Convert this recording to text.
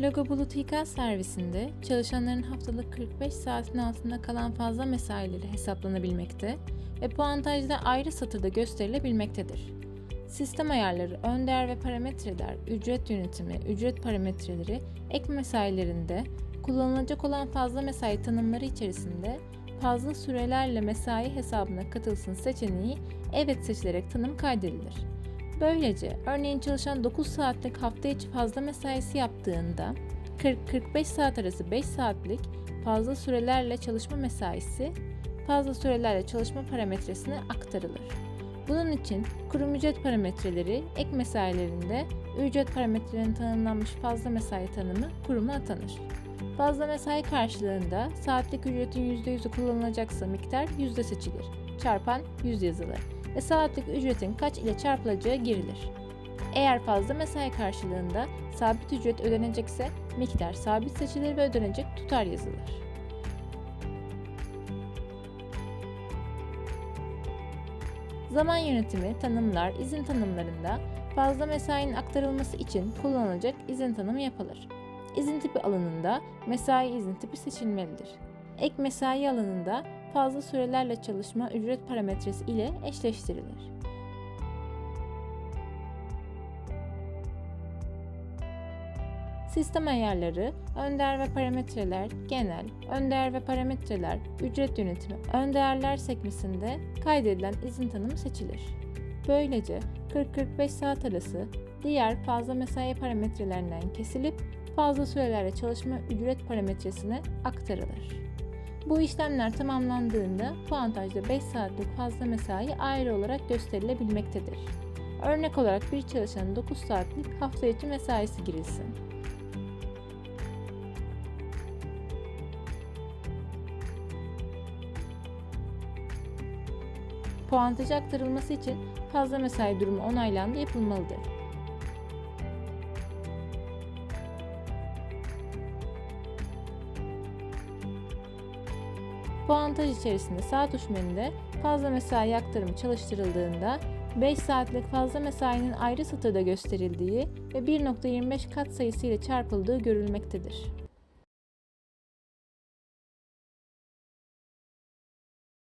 Logo Bulut İK servisinde çalışanların haftalık 45 saatin altında kalan fazla mesaileri hesaplanabilmekte ve puantajda ayrı satırda gösterilebilmektedir. Sistem ayarları, ön değer ve parametreler, ücret yönetimi, ücret parametreleri, ek mesailerinde kullanılacak olan fazla mesai tanımları içerisinde fazla sürelerle mesai hesabına katılsın seçeneği evet seçilerek tanım kaydedilir. Böylece örneğin çalışan 9 saatlik hafta içi fazla mesaisi yaptığında 40-45 saat arası 5 saatlik fazla sürelerle çalışma mesaisi fazla sürelerle çalışma parametresine aktarılır. Bunun için kurum ücret parametreleri ek mesailerinde ücret parametrelerinin tanımlanmış fazla mesai tanımı kuruma atanır. Fazla mesai karşılığında saatlik ücretin %100'ü kullanılacaksa miktar yüzde seçilir. Çarpan 100 yazılır ve saatlik ücretin kaç ile çarpılacağı girilir. Eğer fazla mesai karşılığında sabit ücret ödenecekse miktar sabit seçilir ve ödenecek tutar yazılır. Zaman yönetimi, tanımlar, izin tanımlarında fazla mesainin aktarılması için kullanılacak izin tanımı yapılır. İzin tipi alanında mesai izin tipi seçilmelidir. Ek mesai alanında fazla sürelerle çalışma ücret parametresi ile eşleştirilir. Sistem ayarları, önder ve parametreler, genel, önder ve parametreler, ücret yönetimi, önderler sekmesinde kaydedilen izin tanımı seçilir. Böylece 40-45 saat arası diğer fazla mesai parametrelerinden kesilip fazla sürelerle çalışma ücret parametresine aktarılır. Bu işlemler tamamlandığında puantajda 5 saatlik fazla mesai ayrı olarak gösterilebilmektedir. Örnek olarak bir çalışanın 9 saatlik hafta içi mesaisi girilsin. Puantaja aktarılması için fazla mesai durumu onaylandı yapılmalıdır. Puantaj içerisinde saat düşmeninde fazla mesai aktarımı çalıştırıldığında 5 saatlik fazla mesainin ayrı satırda gösterildiği ve 1.25 kat sayısı ile çarpıldığı görülmektedir.